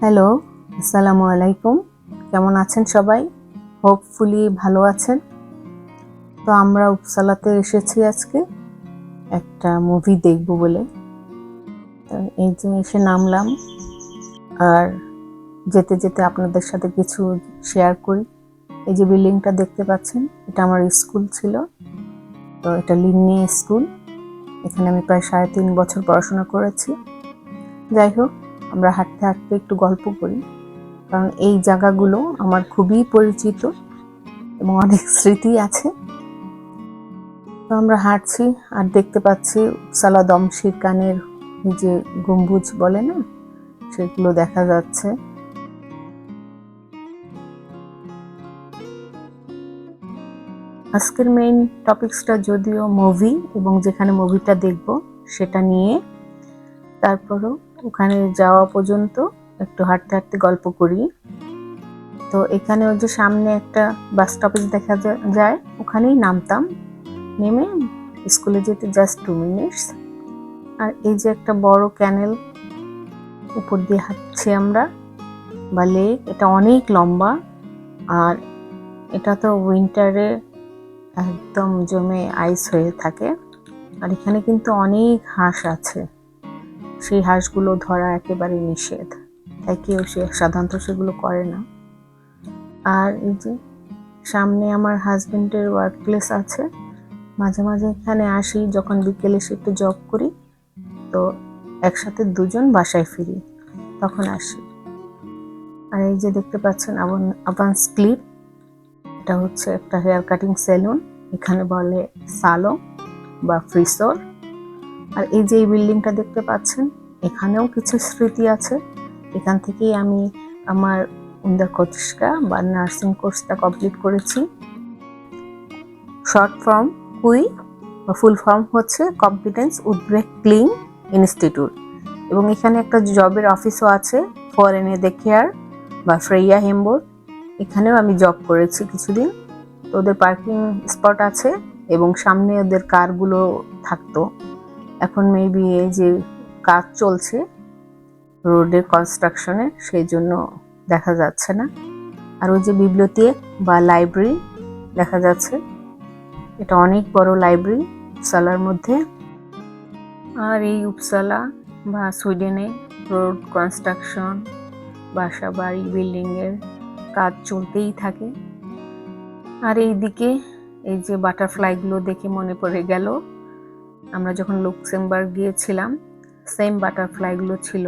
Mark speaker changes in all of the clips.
Speaker 1: Hello, আসসালামু আলাইকুম। কেমন আছেন সবাই? হোপফুলি ভালো আছেন। তো আমরা উপসালাতে এসেছি আজকে। একটা মুভি দেখব বলে। তো এই যে এসে নামলাম। আর যেতে যেতে আপনাদের সাথে কিছু শেয়ার করি। এই যে বিল্ডিংটা দেখতে পাচ্ছেন, এটা আমার স্কুল ছিল। তো এটা লিন্নি স্কুল। এখানে আমি প্রায় সাড়ে তিন বছর পড়াশোনা করেছি। যাই হোক আমরা হাঁটতে হাঁটতে একটু গল্প করি। কারণ এই জায়গাগুলো আমার খুবই পরিচিত এবং অনেক স্মৃতি আছে। তো আমরা হাঁটছি আর দেখতে পাচ্ছি উপসালা দমশির কানের যে গম্বুজ বলে না, সেগুলো দেখা যাচ্ছে। আজকের মেইন টপিকসটা যদিও মুভি এবং যেখানে মুভিটা দেখব সেটা নিয়ে তারপরও ওখানে যাওয়া পর্যন্ত একটু হাঁটতে হাঁটতে গল্প করি। তো এখানে ওই যে সামনে একটা বাস স্টপেজ দেখা যায়, ওখানেই নামতাম। নেমে স্কুলে যেতে জাস্ট টু মিনিটস আর এই যে একটা বড় ক্যানেল উপর দিয়ে হাঁটছি আমরা, বা লেক এটা অনেক লম্বা। আর এটা তো উইন্টারে একদম জমে আইস হয়ে থাকে। আর এখানে কিন্তু অনেক হাঁস আছে। সেই হাঁসগুলো ধরা একেবারে নিষেধ। তাই কেউ সে সাধারণত সেগুলো করে না। আর এই যে সামনে আমার হাজবেন্ডের ওয়ার্ক প্লেস আছে, মাঝে মাঝে এখানে আসি, যখন বিকেলে এসে একটু জব করি, তো একসাথে দুজন বাসায় ফিরি, তখন আসি। আর এই যে দেখতে পাচ্ছেন আবান্স ক্লিপ এটা হচ্ছে একটা হেয়ার কাটিং সেলুন এখানে বলে সালো বা ফ্রিসোর আর এই যে এই বিল্ডিংটা দেখতে পাচ্ছেন, এখানেও কিছু স্মৃতি আছে। এখান থেকেই আমি আমার উন্দর কতিষ্কা বা নার্সিং কোর্সটা কমপ্লিট করেছি। শর্ট ফর্ম কুই বা ফুল ফর্ম হচ্ছে কম্পিটেন্স উদ্বেগ ক্লিন ইনস্টিটিউট। এবং এখানে একটা জবের অফিসও আছে ফরেনে দে কেয়ার বা ফ্রেইয়া হেম্বোর। এখানেও আমি জব করেছি কিছুদিন। তো ওদের পার্কিং স্পট আছে এবং সামনে ওদের কারগুলো থাকতো। এখন মেবি এই যে কাজ চলছে রোডের কনস্ট্রাকশনে সেই জন্য দেখা যাচ্ছে না। আর ওই যে বিব্লিওতেক বা লাইব্রেরি দেখা যাচ্ছে, এটা অনেক বড় লাইব্রেরি উপসালার মধ্যে। আর এই উপসালা বা সুইডেনে রোড কনস্ট্রাকশন বাসা বাড়ি বিল্ডিংয়ের কাজ চলতেই থাকে। আর এই দিকে এই যে বাটারফ্লাইগুলো দেখে মনে পড়ে গেল। আমরা যখন লুক্সেমবার্গ গিয়েছিলাম সেম বাটারফ্লাইগুলো ছিল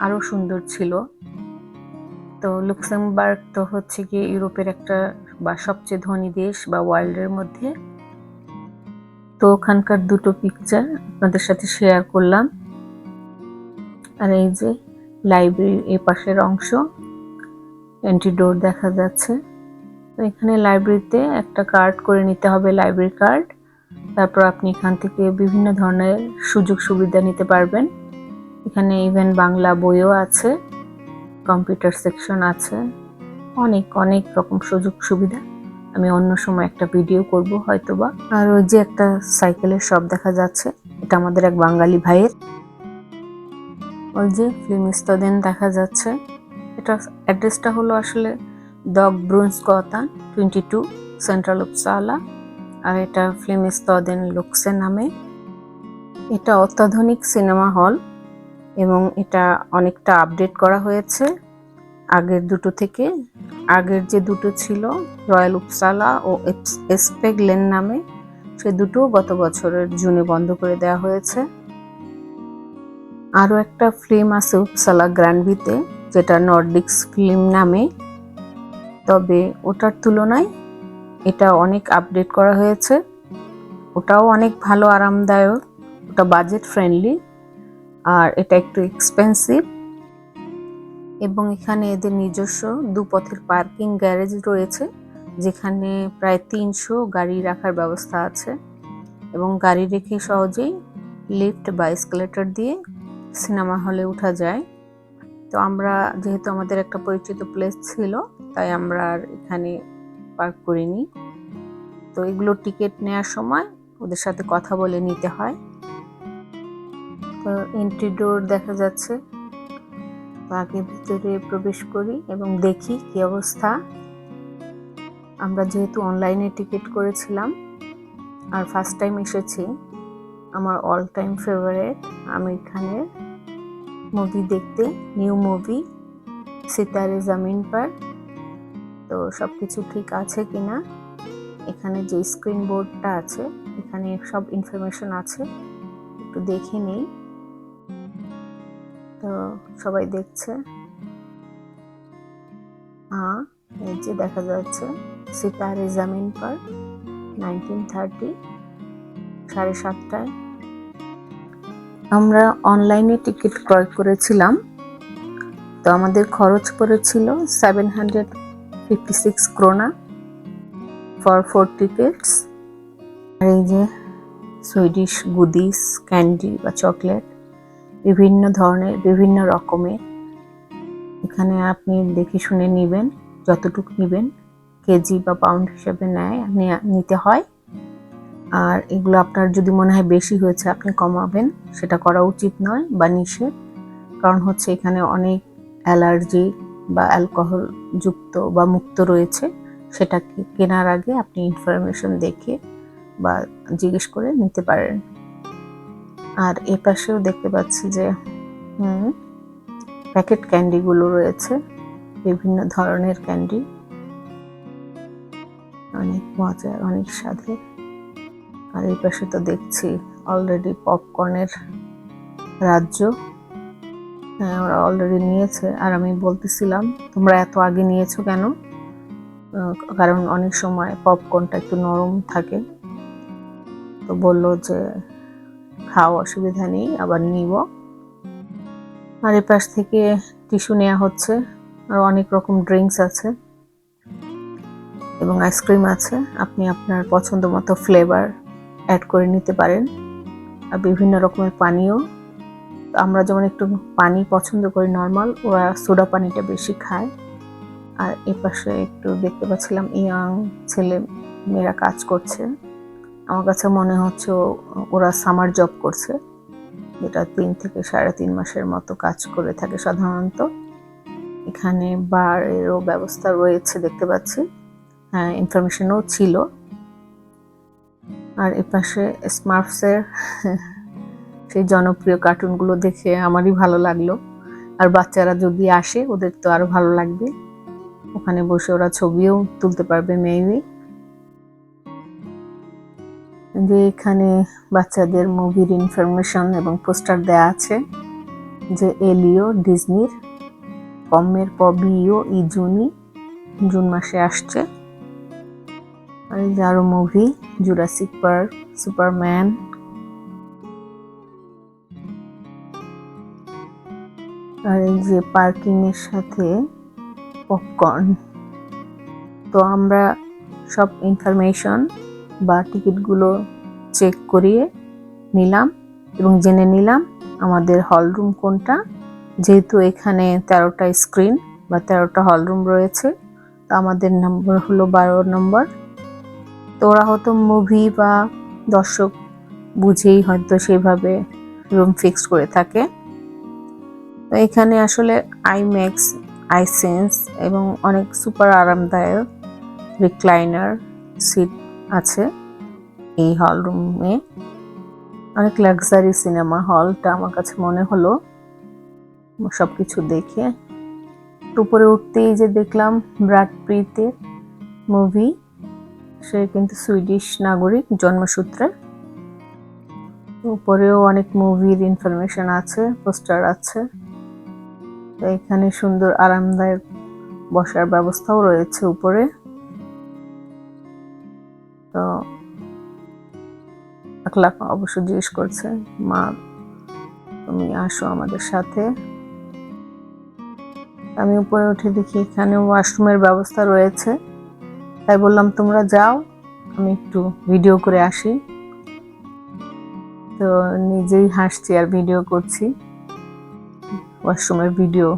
Speaker 1: আরও সুন্দর ছিল। তো লুক্সেমবার্গ তো হচ্ছে কি ইউরোপের একটা বা সবচেয়ে ধনী দেশ বা ওয়ার্ল্ডের মধ্যে। তো ওখানকার দুটো পিকচার আপনাদের সাথে শেয়ার করলাম। আর এই যে লাইব্রেরির এ পাশের অংশ এন্ট্রি ডোর দেখা যাচ্ছে। তো এখানে লাইব্রেরিতে একটা কার্ড করে নিতে হবে লাইব্রেরি কার্ড তারপর আপনি এখান থেকে বিভিন্ন ধরনের সুযোগ সুবিধা নিতে পারবেন। এখানে ইভেন বাংলা বইও আছে কম্পিউটার সেকশন আছে, অনেক অনেক রকম সুযোগ সুবিধা। আমি অন্য সময় একটা ভিডিও করব হয়তোবা। আর ওই যে একটা সাইকেলের শপ দেখা যাচ্ছে, এটা আমাদের এক বাঙালি ভাইয়ের। ওই যে ফিল্ম স্তদেন দেখা যাচ্ছে। এটা অ্যাড্রেসটা হলো আসলে দগ ব্রুন্সগতা টোয়েন্টি টু সেন্ট্রাল উপসালা আর এটা ফিল্ম স্তদেন লুকসে নামে। এটা অত্যাধুনিক সিনেমা হল এবং এটা অনেকটা আপডেট করা হয়েছে। আগের দুটো থেকে, আগের যে দুটো ছিল, রয়্যাল উপসালা ও এসপেগ লেন নামে, সে দুটো গত বছরের জুনে বন্ধ করে দেওয়া হয়েছে। আরও একটা ফিল্ম আছে উপসালা গ্র্যান্ডভিতে, যেটা নর্ডিক্স ফিল্ম নামে। তবে ওটার তুলনায় এটা অনেক আপডেট করা হয়েছে। ওটাও অনেক ভালো, আরামদায়ক, ওটা বাজেট ফ্রেন্ডলি আর এটা একটু এক্সপেন্সিভ এবং এখানে এদের নিজস্ব দুপথের পার্কিং গ্যারেজ রয়েছে, যেখানে প্রায় তিনশো গাড়ি রাখার ব্যবস্থা আছে। এবং গাড়ি রেখে সহজেই লিফট বা এসকেলেটর দিয়ে সিনেমা হলে ওঠা যায়। তো আমরা, যেহেতু আমাদের একটা পরিচিত প্লেস ছিল, তাই আমরা আর এখানে পার্ক করিনি। তো এগুলো টিকিট নেওয়ার সময় ওদের সাথে কথা বলে নিতে হয়। তো এন্ট্রি ডোর দেখা যাচ্ছে। তো আগে ভিতরে প্রবেশ করি এবং দেখি কি অবস্থা। আমরা যেহেতু অনলাইনে টিকিট করেছিলাম, আর ফার্স্ট টাইম এসেছি, আমার অল টাইম ফেভারেট আমির খানের মুভি দেখতে নিউ মুভি সিতারে জামিন পার তো সব কিছু ঠিক আছে কিনা? এখানে যে স্ক্রিন বোর্ডটা আছে, এখানে সব ইনফরমেশন আছে। একটু দেখে নেই। তো সবাই দেখছে? হ্যাঁ এই যে দেখা যাচ্ছে, সিতারে জামিন পার নাইনটিন থার্টি সাড়ে সাতটায়। আমরা অনলাইনে টিকিট ক্রয় করেছিলাম। তো আমাদের খরচ পড়েছিল seven hundred fifty six krona for four tickets আর এই যে সুইডিশ গুদিস ক্যান্ডি বা চকলেট বিভিন্ন ধরনের, বিভিন্ন রকমের। এখানে আপনি দেখে শুনে নেবেন, যতটুকু নেবেন, কেজি বা পাউন্ড হিসেবে নেয়া- নিতে হয়। আর এগুলো আপনার যদি মনে হয় বেশি হয়েছে, আপনি কমাবেন। সেটা করা উচিত নয় বা নিষেধ। কারণ হচ্ছে এখানে অনেক অ্যালার্জি বা অ্যালকোহল যুক্ত বা মুক্ত রয়েছে, সেটাকে কেনার আগে আপনি ইনফরমেশন দেখে বা জিজ্ঞেস করে নিতে পারেন। আর এ পাশেও দেখতে পাচ্ছি যে প্যাকেট ক্যান্ডিগুলো রয়েছে, বিভিন্ন ধরনের ক্যান্ডি অনেক মজা অনেক স্বাদের। আর এই পাশে তো দেখছি অলরেডি পপকর্নের রাজ্য। ওরা অলরেডি নিয়েছে। আর আমি বলতেছিলাম, তোমরা এত আগে নিয়েছো কেন? কারণ অনেক সময় পপকর্নটা একটু নরম থাকে। তো বলল যে, খাও, অসুবিধা নেই, আবার নিব। আর এ পাশ থেকে টিস্যু নেওয়া হচ্ছে। আর অনেক রকম ড্রিঙ্কস আছে। এবং আইসক্রিম আছে। আপনি আপনার পছন্দ মতো ফ্লেভার অ্যাড করে নিতে পারেন। আর বিভিন্ন রকমের পানীয়। আমরা যেমন একটু পানি পছন্দ করি নর্মাল ওরা সোডা পানিটা বেশি খায়। আর এ পাশে একটু দেখতে পাচ্ছিলাম ইয়াং ছেলে মেয়েরা কাজ করছে। আমার কাছে মনে হচ্ছে ওরা সামার জব করছে। যেটা তিন থেকে সাড়ে তিন মাসের মতো কাজ করে থাকে সাধারণত। এখানে বারেরও ব্যবস্থা রয়েছে দেখতে পাচ্ছি। হ্যাঁ ইনফরমেশনও ছিল। আর এপাশে স্মার্টসের সেই জনপ্রিয় কার্টুনগুলো দেখে আমারই ভালো লাগল। আর বাচ্চারা যদি আসে, ওদের তো আরও ভালো লাগবে। ওখানে বসে ওরা ছবিও তুলতে পারবে, মেবি। যে এখানে বাচ্চাদের মুভির ইনফরমেশন এবং পোস্টার দেয়া আছে যে এলিও, ডিজনির কমের পবিও ই জুনি জুন মাসে আসছে। আর এই যে আরও মুভি জুরাসিক পার্ক সুপারম্যান আর এই যে পার্কিং এর সাথে পপকর্ন তো আমরা সব ইনফরমেশন বা টিকিটগুলো চেক করিয়ে নিলাম এবং জেনে নিলাম আমাদের হল রুম কোনটা। যেহেতু এখানে তেরোটা স্ক্রিন বা তেরোটা হল রুম রয়েছে, তো আমাদের নম্বর হলো বারো নম্বর তো ওরা হয়তো মুভি বা দর্শক বুঝেই হয়তো সেভাবে রুম ফিক্সড করে থাকে। তো এখানে আসলে আইম্যাক্স আইসেন্স এবং অনেক সুপার আরামদায়ক রিক্লাইনার সিট আছে এই হল রুমে অনেক লাক্সারি সিনেমা হলটা আমার কাছে মনে হলো। সবকিছু দেখে। উপরে উঠতেই যে দেখলাম ব্রাড প্রীতের মুভি সে কিন্তু সুইডিশ নাগরিক জন্মসূত্রে। উপরেও অনেক মুভির ইনফরমেশন আছে পোস্টার আছে। এখানে সুন্দর আরামদায়ক বসার ব্যবস্থাও রয়েছে উপরে। তো আকলাক অবশ্য জিজ্ঞেস করছে, মা, তুমি আসো আমাদের সাথে। আমি উপরে উঠে দেখি এখানে ওয়াশরুমের ব্যবস্থা রয়েছে। তাই বললাম, তোমরা যাও, আমি একটু ভিডিও করে আসি। তো নিজেই হাসছি আর ভিডিও করছি। ওয়াশরুমের ভিডিও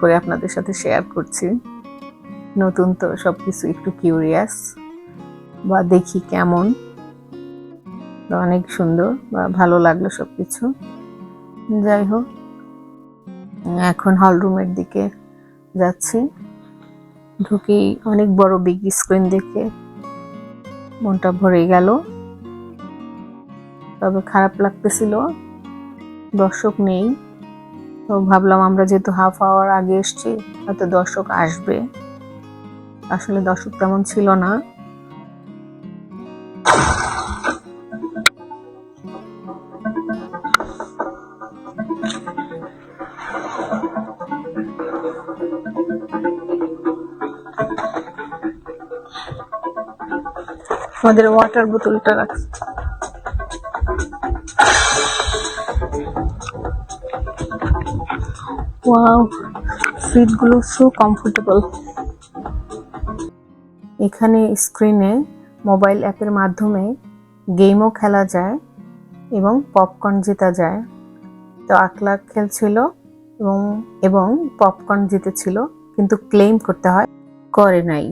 Speaker 1: করে আপনাদের সাথে শেয়ার করছি। নতুন তো সবকিছু একটু কিউরিয়াস বা দেখি কেমন। অনেক সুন্দর বা ভালো লাগল সবকিছু। যাই হোক, এখন হল রুমের দিকে যাচ্ছি। ঢুকেই অনেক বড় বিগ স্ক্রিন দেখে মনটা ভরে গেল। তবে খারাপ লাগতেছিল, দর্শক নেই। তো ভাবলাম আমরা যেহেতু হাফ আওয়ার আগে এসছি, হয়তো দর্শক আসবে। আসলে দর্শক তেমন ছিল না। আমাদের ওয়াটার বোতলটা রাখ ওয়াও সিটগুলো সো কমফোর্টেবল এখানে স্ক্রিনে মোবাইল অ্যাপের মাধ্যমে গেমও খেলা যায় এবং পপকর্ন জেতা যায়। তো আকলাক খেলছিল এবং এবং পপকর্ন জিতেছিল, কিন্তু ক্লেম করতে হয় করে নাই।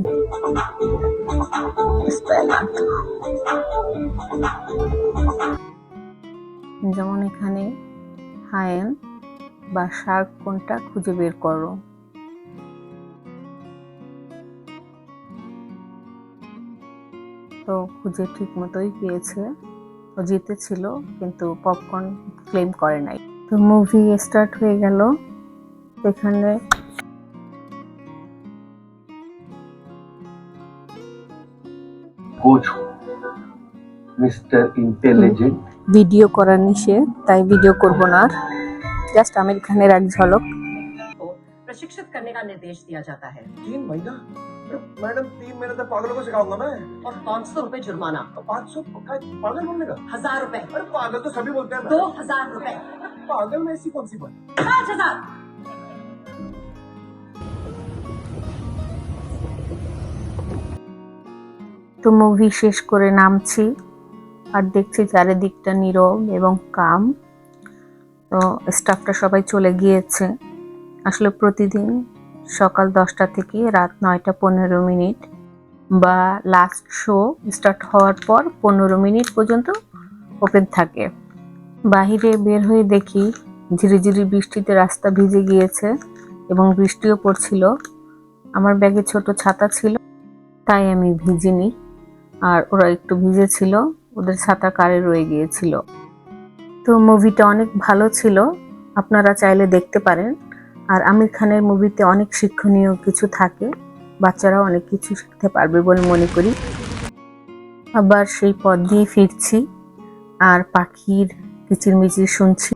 Speaker 1: যেমন এখানে হায়েন বা শার্ক কোনটা খুঁজে বের করো। তো খুঁজে ঠিক মতোই পেয়েছে। ও জিতেছিল কিন্তু পপকর্ন ক্লেম করে নাই। তো মুভি স্টার্ট হয়ে গেল। এখানে ভিডিও করার নিষেধ তাই ভিডিও করব না আর। জাস্ট আমির খানের এক ঝলক
Speaker 2: को प्रशिक्षित करने का निर्देश दिया जाता है
Speaker 3: तीन महीना अरे मैडम तीन महीने तक पागलों को सिखाऊंगा मैं
Speaker 2: और पाँच सौ रूपए जुर्माना
Speaker 3: पाँच सौ पागल बोलने का
Speaker 2: हजार रूपए
Speaker 3: अरे पागल तो सभी बोलते हैं
Speaker 2: दो
Speaker 3: मैडम।
Speaker 2: हजार रूपए
Speaker 3: पागल में ऐसी कौन सी बात
Speaker 2: पाँच हजार
Speaker 1: তো মুভি শেষ করে নামছি আর দেখছি চারিদিকটা নীরব এবং কাম তো স্টাফটা সবাই চলে গিয়েছে। আসলে প্রতিদিন সকাল দশটা থেকে রাত নয়টা পনেরো মিনিট বা লাস্ট শো স্টার্ট হওয়ার পর পনেরো মিনিট পর্যন্ত ওপেন থাকে। বাহিরে বের হয়ে দেখি ঝিরিঝিরি বৃষ্টিতে রাস্তা ভিজে গিয়েছে এবং বৃষ্টিও পড়ছিল। আমার ব্যাগে ছোট ছাতা ছিল, তাই আমি ভিজিনি। আর ওরা একটু ভিজেছিল, ওদের ছাতা কারে রয়ে গিয়েছিল। তো মুভিটা অনেক ভালো ছিল। আপনারা চাইলে দেখতে পারেন। আর আমির খানের মুভিতে অনেক শিক্ষণীয় কিছু থাকে। বাচ্চারাও অনেক কিছু শিখতে পারবে বলে মনে করি। আবার সেই পথ দিয়ে ফিরছি। আর পাখির কিচিরমিচির শুনছি।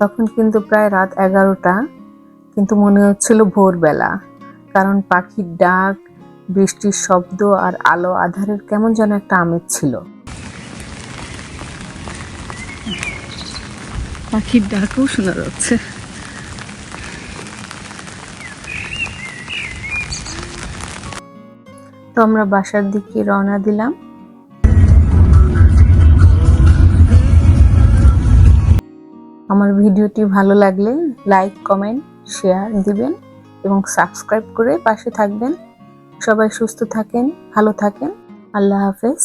Speaker 1: তখন কিন্তু প্রায় রাত এগারোটা। কিন্তু মনে হচ্ছিল ভোরবেলা। কারণ পাখির ডাক, বৃষ্টির শব্দ আর আলো আধারের কেমন যেন একটা আমেজ ছিল। পাখির ডাকও শোনা যাচ্ছে। তো আমরা বাসার দিকে রওনা দিলাম। আমার ভিডিওটি ভালো লাগলে লাইক, কমেন্ট, শেয়ার দিবেন এবং সাবস্ক্রাইব করে পাশে থাকবেন। সবাই সুস্থ থাকেন, ভালো থাকেন। আল্লাহ হাফেজ।